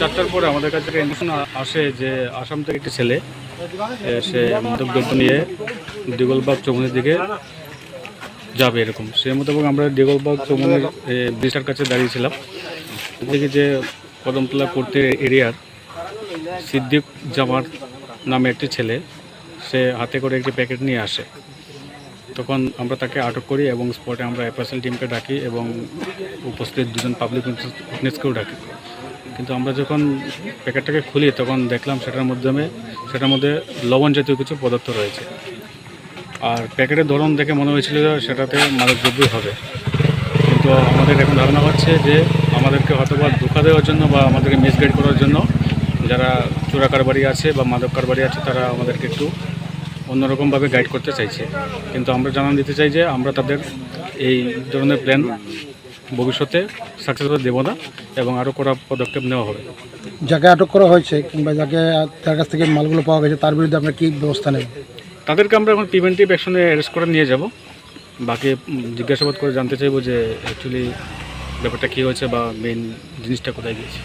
চারটার পরে আমাদের কাছে একটা ইনফরমেশন আসে যে আসাম থেকে একটি ছেলে সে মাদকদ্রব্য নিয়ে দিগলবাগ চৌমুনির দিকে যাবে এরকম। সে মোতাবেক আমরা দিগলবাগ চৌমুনির ব্রিজটার কাছে দাঁড়িয়েছিলাম। দেখি যে কদমতলা করতে এরিয়ার সিদ্দিক জামার নামে একটি ছেলে, সে হাতে করে একটি প্যাকেট নিয়ে আসে। তখন আমরা তাকে আটক করি এবং স্পটে আমরা এফএসএল টিমকে ডাকি এবং উপস্থিত দুজন পাবলিক উইটনেসকেও ডাকি। কিন্তু আমরা যখন প্যাকেটটাকে খুলি, তখন দেখলাম সেটার মাধ্যমে, সেটার মধ্যে লবণ জাতীয় কিছু পদার্থ রয়েছে। আর প্যাকেটের ধরন দেখে মনে হয়েছিল যে সেটাতে মাদকদ্রব্যই হবে। কিন্তু আমাদের এখন ধারণা হচ্ছে যে আমাদেরকে হয়তো বা ধোকা দেওয়ার জন্য বা আমাদেরকে মিসগাইড করার জন্য যারা চোরা কারবারি আছে বা মাদক কারবারি আছে, তারা আমাদেরকে একটু অন্যরকমভাবে গাইড করতে চাইছে। কিন্তু আমরা জানান দিতে চাই যে আমরা তাদের এই ধরনের প্ল্যান ভবিষ্যতে সাকসেস হতে দেবো না এবং আরও কড়া পদক্ষেপ নেওয়া হবে। যাকে আটক করা হয়েছে কিংবা যাকে তার কাছ থেকে মালগুলো পাওয়া গেছে তার বিরুদ্ধে আপনার কী ব্যবস্থা নেবেন তাদেরকে আমরা এখন প্রিভেন্টিভ অ্যাকশনে অ্যারেস্ট করে নিয়ে যাব। বাকি জিজ্ঞাসাবাদ করে জানতে চাইব যে অ্যাকচুয়ালি ব্যাপারটা কী হয়েছে বা মেন জিনিসটা কোথায় গিয়েছে।